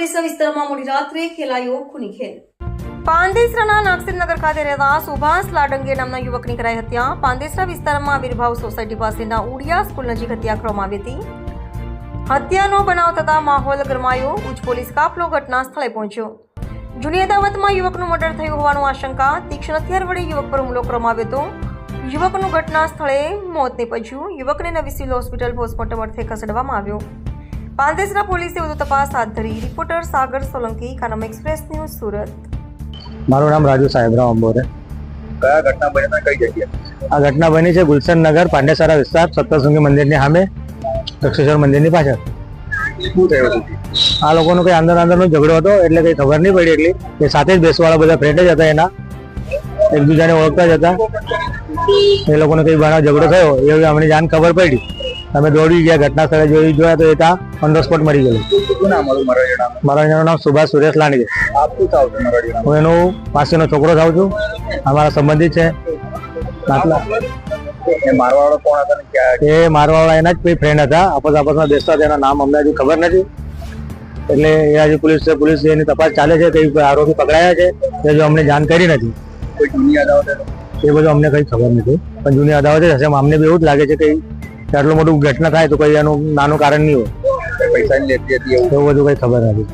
પાંદેસરા વિસ્તારમાં મોડી રાત્રે ખેલાયો ખૂની ખેલ. પાંદેસરાના નાગસેનગર ખાતે રહેતા સુભાષ લાડંગે નામના યુવકની કરાઈ હત્યા. પાંદેસરા વિસ્તારમાં આવિર્ભાવ સોસાયટી પાસેના ઉડિયા સ્કૂલ નજીક હત્યા કરવામાં આવી હતી. હત્યાનો બનાવ થતા માહોલ ગરમાયો. ઉચ્ચ પોલીસ કાફલો ઘટના સ્થળે પહોંચ્યો. જૂની અદાવતમાં યુવકનું મર્ડર થયું હોવાનું આશંકા. તીક્ષ્ણ હથિયાર વડે યુવક પર હુમલો કરવામાં આવ્યો હતો. યુવકનું ઘટના સ્થળે મોત નિપજ્યું. યુવકને નવી સિવિલ હોસ્પિટલ પોસ્ટમોર્ટમ અર્થે ખસેડવામાં આવ્યો. પાંદેસરા પોલીસે વધુ તપાસ હાથ ધરી. Reporter Sagar Solanki Kanam express news Surat. મારું નામ રાજુ સાહેબરાવ અંબોરે. કયા ઘટના બની અને કઈ જગ્યા આ ઘટના બની છે ગુલશન નગર પાંડેસરા વિસ્તાર સપ્તશૃંગી મંદિરની સામે દક્ષેશ્વર મંદિરની પાછળ. શું થયું આ લોકોનો કઈ અંદર અંદરનો ઝઘડો હતો એટલે કઈ ખબર નહીં પડી એટલી. એ સાથે જ બેસવાળા બધા ફ્રેન્ડ જ હતા એના. એકબીજાને ઓળખતા જ હતા. એ લોકોને કઈ બનાવ ઝઘડો થયો એવી અમને જાણ ખબર પડી. અમે દોડી ગયા ઘટના સ્થળે જોઈ જોયા તો એ ત્યાં ઓન ધ સ્પોટ મરી ગયેલું. નામ મારા? એનું નામ સુભાષ સુરેશ છો જણાવ હું એનો પાસેનો છોકરો થાઉં છું. અમારા સંબંધિત છે. એ મારવાળો કોણ હતા એ મારવાવાળા એના જ કોઈ ફ્રેન્ડ હતા. આપસ આપસમાં બેસતા હતા. એના નામ અમને હજુ ખબર નથી. એટલે એ હજુ પોલીસ પોલીસ એની તપાસ ચાલે છે. કઈ આરોપી પકડાયા છે. એ હજુ અમને જાણ કરી નથી. એ બધું અમને કઈ ખબર નથી. પણ જૂની અદાવત જ હશે. અમને બી એવું જ લાગે છે કઈ કે આટલું મોટું ઘટના થાય તો કઈ એનું નાનું કારણ નહીં હોય. પૈસા લેતી હતી એવું. બધું કઈ ખબર નથી.